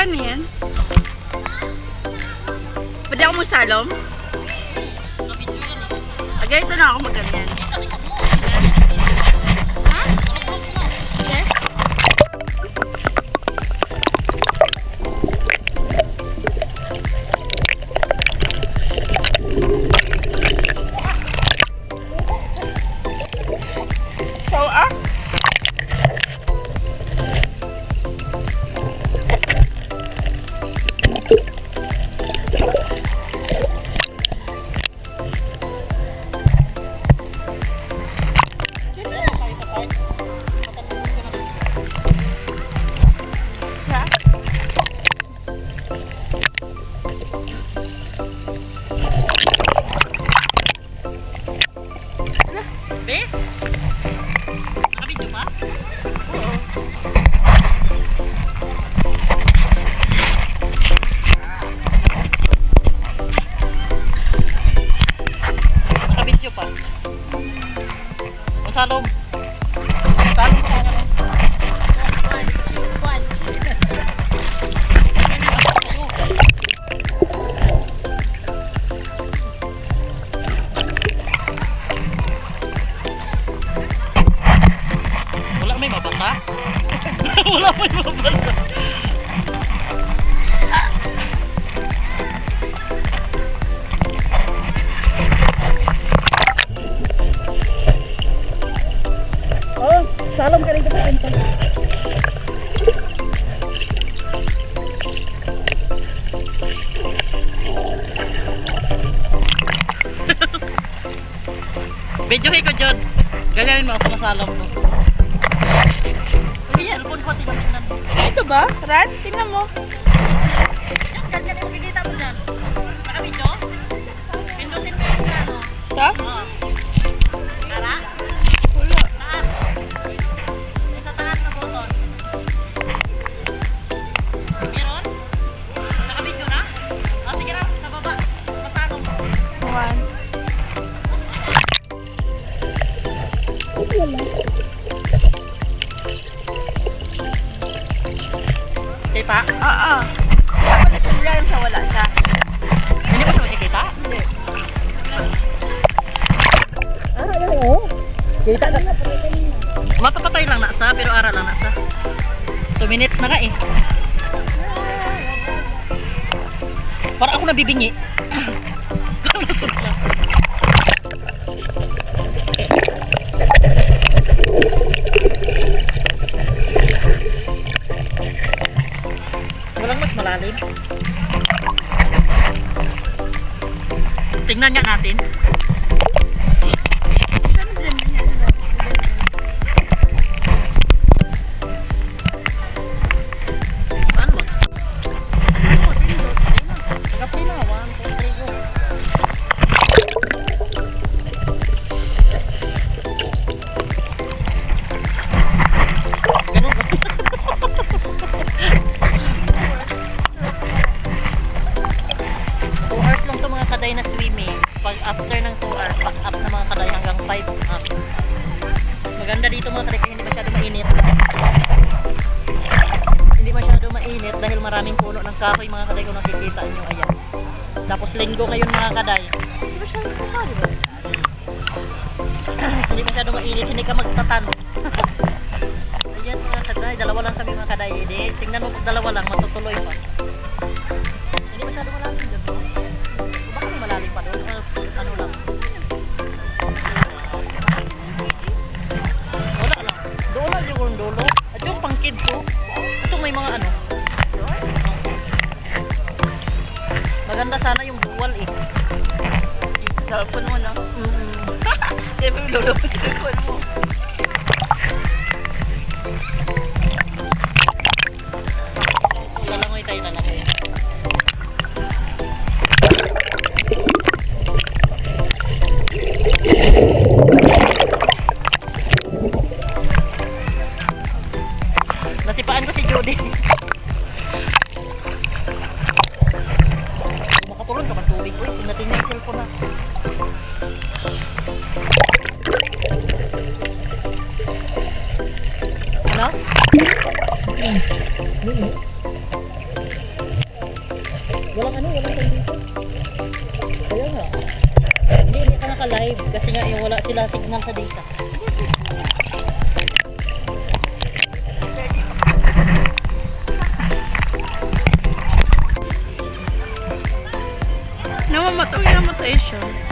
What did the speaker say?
Paano yan? Pwede ako magsalom? Ah, ganito na ako magganyan. Wala may mabasa? Wala may mabasa. Salom ka rin ka pa. Videohin ko, Jod. Ganyanin mo ako masalom mo. Hindi yan, phone ko, tingnan mo. Ito ba? Ran? Tingnan mo. Yan, ganyan yung makikita mo dyan. Nakabidyo? Pindutin mo yung sa ano. Ito? Oo. Pa? Oo. Ako na siya lang sa wala siya. Hindi mo siya makikita? Hindi. Kita na. Mapapatay lang nasa, pero ara lang nasa. 2 minutes na nga eh. Para ako nabibingi. Parang nasunod lang. Tingnan nga natin. 5 up. Maganda dito mga kaya hindi masyado mainit. Hindi masyado mainit dahil maraming puno ng kahoy mga kaday kung nakikita nyo ayan. Tapos linggo ngayon mga kaday. Di ba siya mukha, di ba? hindi masyado mainit hindi ka magtatan. Ayan mga kaday dalawa lang kami mga kaday. Hindi tingnan mo dalawa lang matutuloy pa. Hindi masyado malalim at yung pang kids oh ito may mga ano maganda sana yung buwal eh Cellphone mo, no? mm Siyempre, lolo mo sa cellphone mo. Hmm. Walang ano, walang ano dito. Kaya nga. Hindi, hindi ka naka-live kasi nga eh, wala sila signal sa data. Namamatay, namatay eh, siya.